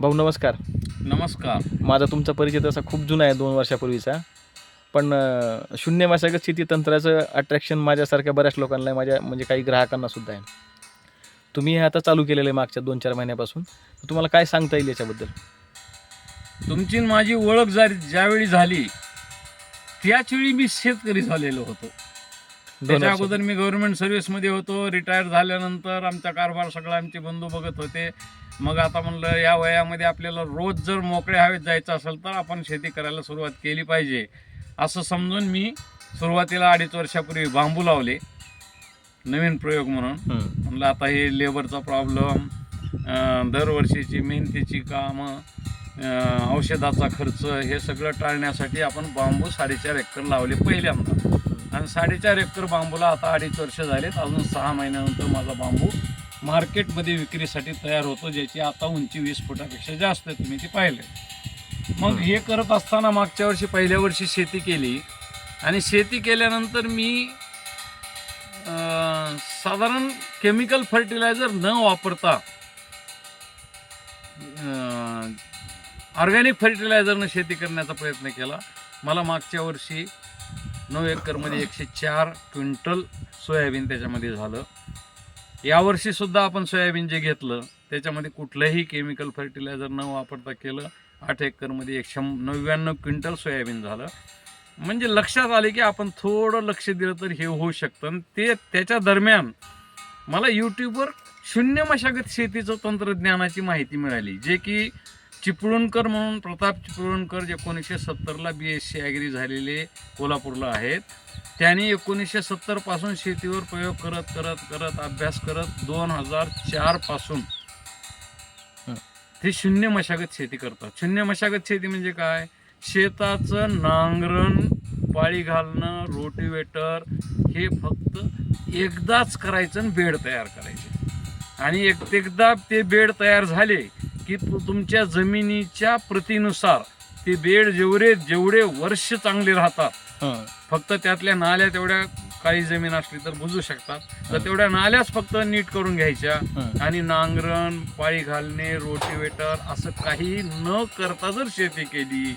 भाऊ नमस्कार. नमस्कार. माझा तुमचा परिचय तसा खूप जुना आहे दोन वर्षापूर्वीचा. पण अं, शून्य मशागत शेती तंत्राचं अट्रॅक्शन माझ्यासारख्या बऱ्याच लोकांना आहे माझ्या म्हणजे काही ग्राहकांना सुद्धा आहे. तुम्ही हे आता चालू केलेलं आहे मागच्या दोन चार महिन्यापासून. तर तुम्हाला काय सांगता येईल याच्याबद्दल? तुमची आणि माझी ओळख जरी ज्यावेळी झाली त्याच वेळी मी शेतकरी झालेलो होतो. दोन त्याच्या. अगोदर मी गव्हर्नमेंट सर्व्हिसमध्ये होतो. रिटायर झाल्यानंतर आमचा कारभार सगळा आमचे बंधू बघत होते. मग आता म्हणलं या वयामध्ये आपल्याला रोज जर मोकळ्या हवेत जायचं असेल तर आपण शेती करायला सुरुवात केली पाहिजे. असं समजून मी सुरुवातीला अडीच वर्षापूर्वी बांबू लावले. नवीन प्रयोग म्हणून. म्हणलं आता हे लेबरचा प्रॉब्लेम दरवर्षीची मेहनतीची कामं औषधाचा खर्च हे सगळं टाळण्यासाठी आपण बांबू साडेचार एकर लावले पहिल्यांदा. आणि साडेचार एकर बांबूला आता अडीच वर्ष झालेत. अजून सहा महिन्यानंतर माझा बांबू मार्केटमध्ये विक्रीसाठी तयार होतो ज्याची आता उंची वीस फुटापेक्षा जास्त आहे तुम्ही ती पाहिले मग हे करत असताना मागच्या वर्षी पहिल्या वर्षी शेती केली आणि शेती केल्यानंतर मी साधारण केमिकल फर्टिलायझर न वापरता ऑर्गॅनिक फर्टिलायझरनं शेती करण्याचा प्रयत्न केला. मला मागच्या वर्षी नऊ एकरमध्ये एकशे चार क्विंटल सोयाबीन त्याच्यामध्ये झालं. यावर्षी सुद्धा आपण सोयाबीन जे घेतलं त्याच्यामध्ये कुठलंही केमिकल फर्टिलायझर न वापरता केलं आठ एकरमध्ये एकशे नव्याण्णव क्विंटल सोयाबीन झालं. म्हणजे लक्षात आले की आपण थोडं लक्ष दिलं तर हे होऊ शकतं. आणि ते त्याच्या दरम्यान मला यूट्यूबवर शून्य मशागत शेतीचं तंत्रज्ञानाची माहिती मिळाली. जे की चिपळूणकर म्हणून प्रताप चिपळूणकर जे एकोणीसशे सत्तरला बी एस सी ॲग्री झालेले कोल्हापूरला आहेत. त्यांनी एकोणीसशे सत्तरपासून शेतीवर प्रयोग करत करत करत अभ्यास करत दोन हजार चारपासून. ते शून्य मशागत शेती करतात. शून्य मशागत शेती म्हणजे काय? शेताचं नांगरण पाळी घालणं रोटिवेटर हे फक्त एकदाच करायचं आणि बेड तयार करायचे. आणि एक एकदा ते बेड तयार झाले की तुमच्या जमिनीच्या प्रतीनुसार ते बेड जेवढे जेवढे वर्ष चांगले राहतात. फक्त त्यातल्या नाल्या तेवढ्या काही जमीन असली तर बुजू शकतात तर तेवढ्या नाल्याच फक्त नीट करून घ्यायच्या. आणि नांगरण पाळी घालणे रोटिवेटर असं काही न करता जर शेती केली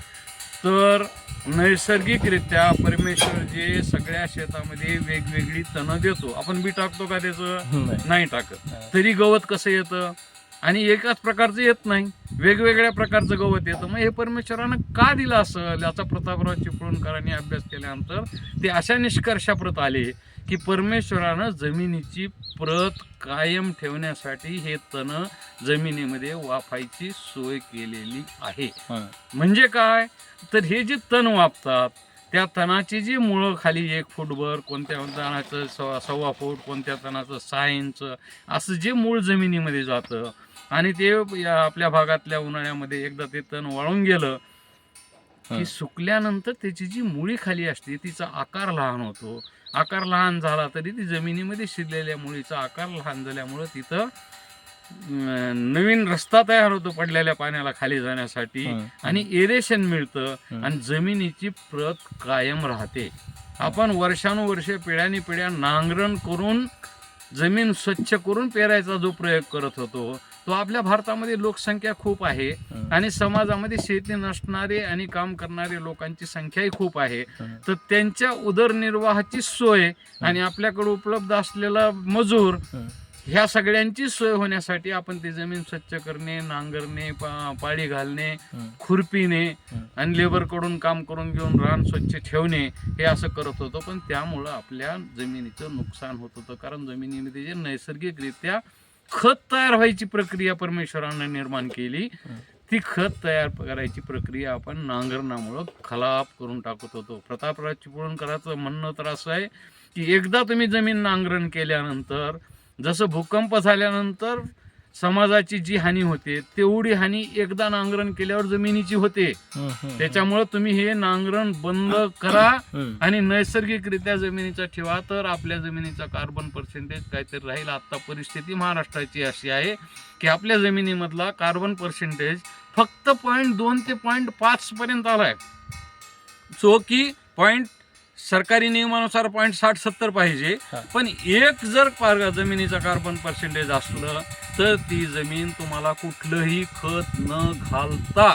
तर नैसर्गिकरित्या परमेश्वर जे सगळ्या शेतामध्ये वेगवेगळी तणं देतो आपण बी टाकतो का त्याचं नाही. टाकत. तरी गवत कसं येतं आणि एकाच प्रकारचं येत नाही. वेगवेगळ्या प्रकारचं गवत येतं. मग हे परमेश्वरानं का दिलं असेल याचा प्रतापराव चिपळूणकरांनी अभ्यास केल्यानंतर ते अशा निष्कर्षाप्रत आले की परमेश्वरानं जमिनीची प्रत कायम ठेवण्यासाठी हे तण जमिनीमध्ये वाफायची सोय केलेली आहे. म्हणजे काय? तर हे जे तण वापतात त्या तणाची जी मुळं खाली एक फूटभर कोणत्या तणाचं सव्वा फूट कोणत्या तणाचं सहा इंच असं जे मूळ जमिनीमध्ये जातं आणि ते या आपल्या भागातल्या उन्हाळ्यामध्ये एकदा ते तण वाळून गेलं. की सुकल्यानंतर त्याची जी मुळी खाली असते तिचा आकार लहान होतो आकार लहान झाला तरी ती जमिनीमध्ये शिरलेल्या मुळीचा आकार लहान झाल्यामुळं तिथं नवीन रस्ता तयार होतो पडलेल्या पाण्याला खाली जाण्यासाठी. आणि एरेशन मिळतं. आणि जमिनीची प्रत कायम राहते आपण वर्षानुवर्षे पिढ्यानी पिढ्या नांगरण करून जमीन स्वच्छ करून पेरायचा जो प्रयोग करत होतो तो आपल्या भारतामध्ये लोकसंख्या खूप आहे. आणि समाजामध्ये शेती नसणारे आणि काम करणारे लोकांची संख्याही खूप आहे. तर त्यांच्या उदरनिर्वाहाची सोय आणि आपल्याकडे उपलब्ध असलेला मजूर. ह्या सगळ्यांची सोय होण्यासाठी आपण ती जमीन स्वच्छ करणे नांगरणे पा- पाळी घालणे. खुरपीने. आणि लेबरकडून काम करून घेऊन रान स्वच्छ ठेवणे हे असं करत होतो पण त्यामुळं आपल्या जमिनीचं नुकसान होत होतं कारण जमिनीमध्ये जे नैसर्गिकरित्या खत तयार व्हायची प्रक्रिया परमेश्वरानं निर्माण केली. ती खत तयार करायची प्रक्रिया आपण नांगरणामुळं खलाप करून टाकत होतो. प्रतापराज चिपळूणकरांचं म्हणणं तर असं आहे की एकदा तुम्ही जमीन नांगरण केल्यानंतर जसं भूकंप झाल्यानंतर समाजाची जी हानी होते तेवढी हानी एकदा नांगरण केल्यावर जमिनीची होते. त्याच्यामुळं तुम्ही हे नांगरण बंद करा. आणि नैसर्गिकरित्या जमिनीचा ठेवा तर आपल्या जमिनीचा कार्बन पर्सेंटेज काहीतरी राहील आता परिस्थिती महाराष्ट्राची अशी आहे की आपल्या जमिनीमधला कार्बन पर्सेंटेज फक्त पॉईंट दोन ते पॉईंट पाच पर्यंत आलाय जो की पॉईंट सरकारी नियमानुसार पॉईंट साठ सत्तर पाहिजे. पण एक जर पार जमिनीचा कार्बन पर्सेंटेज असलं तर ती जमीन तुम्हाला कुठलंही खत न घालता.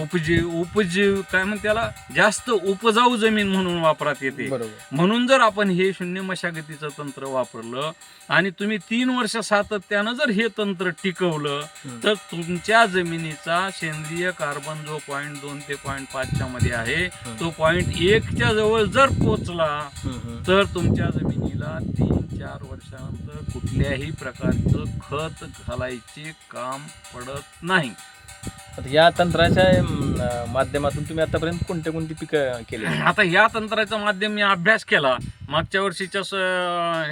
उपजीव उपजीव काय म्हणते त्याला? जास्त उपजाऊ जमीन म्हणून वापरात येते. म्हणून जर आपण हे शून्य मशागतीचं तंत्र वापरलं आणि तुम्ही तीन वर्ष सातत्यानं जर हे तंत्र टिकवलं. तर तुमच्या जमिनीचा सेंद्रिय कार्बन जो पॉईंट दोन ते पॉईंट पाचच्या मध्ये आहे तो पॉईंट एकच्या जवळ जर पोचला. तर तुमच्या जमिनीला तीन चार वर्षानंतर कुठल्याही प्रकारचं खत घालायचे काम पडत नाही. आता या तंत्राच्या अं, माध्यमातून तुम्ही आतापर्यंत कोणते कोणती पिकं केली? आता या तंत्राचा माध्यम मी अभ्यास केला. मागच्या वर्षीच्या स-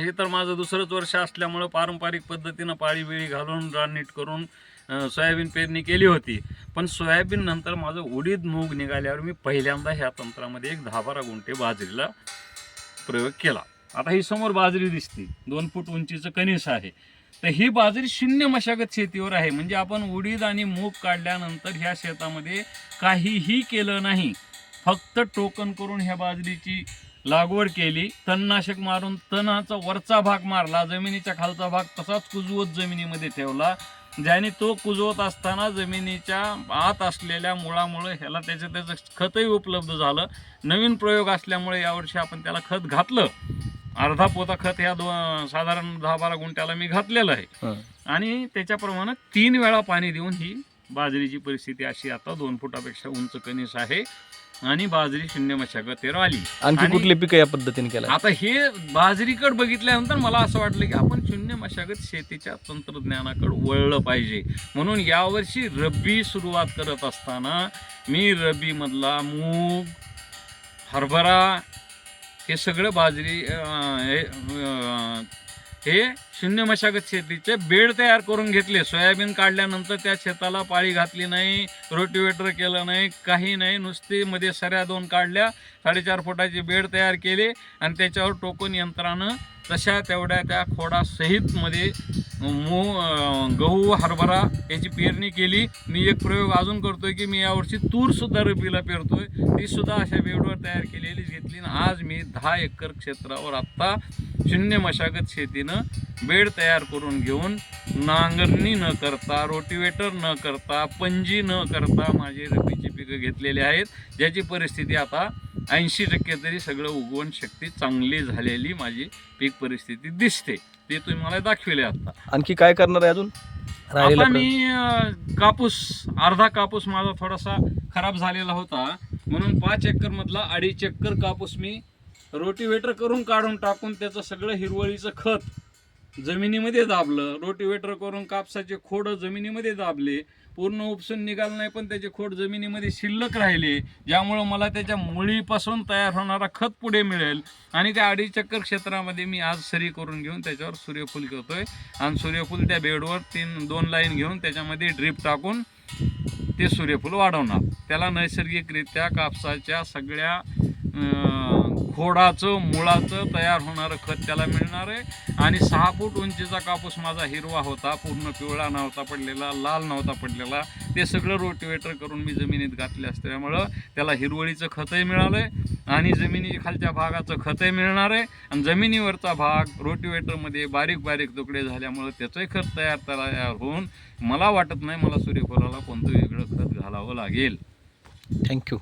हे तर माझं दुसरंच वर्ष असल्यामुळं पारंपरिक पद्धतीनं पाळी बिळी घालून रान नीट करून अं, सोयाबीन पेरणी केली होती. पण सोयाबीन नंतर माझं उडीद मूग निघाल्यावर मी पहिल्यांदा ह्या तंत्रामध्ये एक दहा बारा गुंठे बाजरीला प्रयोग केला. आता ही समोर बाजरी दिसते. दोन फूट उंचीचं कणीस आहे. तर ही बाजरी शून्य मशागत शेतीवर आहे. म्हणजे आपण उडीद आणि मूग काढल्यानंतर ह्या शेतामध्ये काहीही केलं नाही. फक्त टोकन करून ह्या बाजरीची लागवड केली. तणनाशक मारून तणाचा वरचा भाग मारला. जमिनीच्या खालचा भाग तसाच कुजवत जमिनीमध्ये ठेवला. ज्याने तो कुजवत असताना जमिनीच्या आत असलेल्या मुळामुळे ह्याला त्याचं त्याचं खतही उपलब्ध झालं. नवीन प्रयोग असल्यामुळे यावर्षी आपण त्याला खत घातलं. अर्धा पोता खत ह्या दो साधारण दहा बारा गुंठ्याला मी घातलेलं आहे. आणि त्याच्याप्रमाणे तीन वेळा पाणी देऊन ही बाजरीची परिस्थिती अशी आता दोन फुटापेक्षा उंच कणीस आहे आणि बाजरी शून्य मशागतीवर आली. आणखी आणि- कुठले पिकं या पद्धतीने केलं आता हे बाजरीकडे बघितल्यानंतर मला असं वाटलं की आपण शून्य मशागत शेतीच्या तंत्रज्ञानाकडे वळलं पाहिजे. म्हणून यावर्षी रब्बी सुरुवात करत असताना मी रब्बी मधला मूग हरभरा हे सगळं बाजरी हे हे शून्य मशागत शेतीचे बेड तयार करून घेतले. सोयाबीन काढल्यानंतर त्या शेताला पाळी घातली नाही रोटिवेटर केलं नाही काही नाही. नुसती मध्ये सऱ्या दोन काढल्या साडेचार फुटाचे बेड तयार केले आणि त्याच्यावर टोकन यंत्रानं तशा तेवढ्या त्या खोडासहितमध्ये मू गहू हरभरा याची पेरणी केली. मी एक प्रयोग अजून करतोय की मी यावर्षी तूर सुद्धा रब्बीला पेरतोय. ती सुद्धा अशा बेडवर तयार केलेली घेतली आणि आज मी दहा एकर क्षेत्रावर आत्ता शून्य मशागत शेतीनं बेड तयार करून घेऊन नांगरणी न करता रोटिवेटर न करता पंजी न करता माझे रब्बीची पिकं घेतलेली आहेत ज्याची परिस्थिती आता ऐंशी टक्के तरी सगळं उगवण शक्ती चांगली झालेली माझी पीक परिस्थिती दिसते. ते तुम्हाला दाखविले आता. आणखी काय करणार आहे अजून? आता? मी कापूस अर्धा कापूस माझा थोडासा खराब झालेला होता. म्हणून पाच एकर मधला अडीच एकर कापूस मी रोटिवेटर करून काढून टाकून त्याचं सगळं हिरवळीचं खत जमिनीमध्ये दाबलं. रोटिवेटर करून कापसाचे खोड जमिनीमध्ये दाबले. पूर्ण उपसून निघालं नाही पण त्याचे खोड जमिनीमध्ये शिल्लक राहिले ज्यामुळं मला त्याच्या मुळीपासून तयार होणारा खत पुढे मिळेल. आणि त्या अडीच चक्कर क्षेत्रामध्ये मी आज सरी करून घेऊन त्याच्यावर सूर्यफूल घेतोय आणि सूर्यफूल त्या बेडवर तीन दोन लाईन घेऊन त्याच्यामध्ये ड्रीप टाकून ते सूर्यफूल वाढवणार. त्याला नैसर्गिकरित्या कापसाच्या सगळ्या घोडाचं मुळाचं तयार होणारं खत त्याला मिळणार आहे. आणि सहा फूट उंचीचा कापूस माझा हिरवा होता पूर्ण पिवळा नव्हता पडलेला लाल नव्हता पडलेला. ते सगळं रोटिवेटर करून मी जमिनीत घातले असल्यामुळं त्याला हिरवळीचं खतही मिळालं आहे आणि जमिनी खालच्या भागाचं खतही मिळणार आहे. आणि जमिनीवरचा भाग रोटिवेटरमध्ये बारीक बारीक तुकडे झाल्यामुळं त्याचंही खत तयार तयार होऊन मला वाटत नाही मला सूर्यफुलाला कोणतं वेगळं खत घालावं लागेल. थँक्यू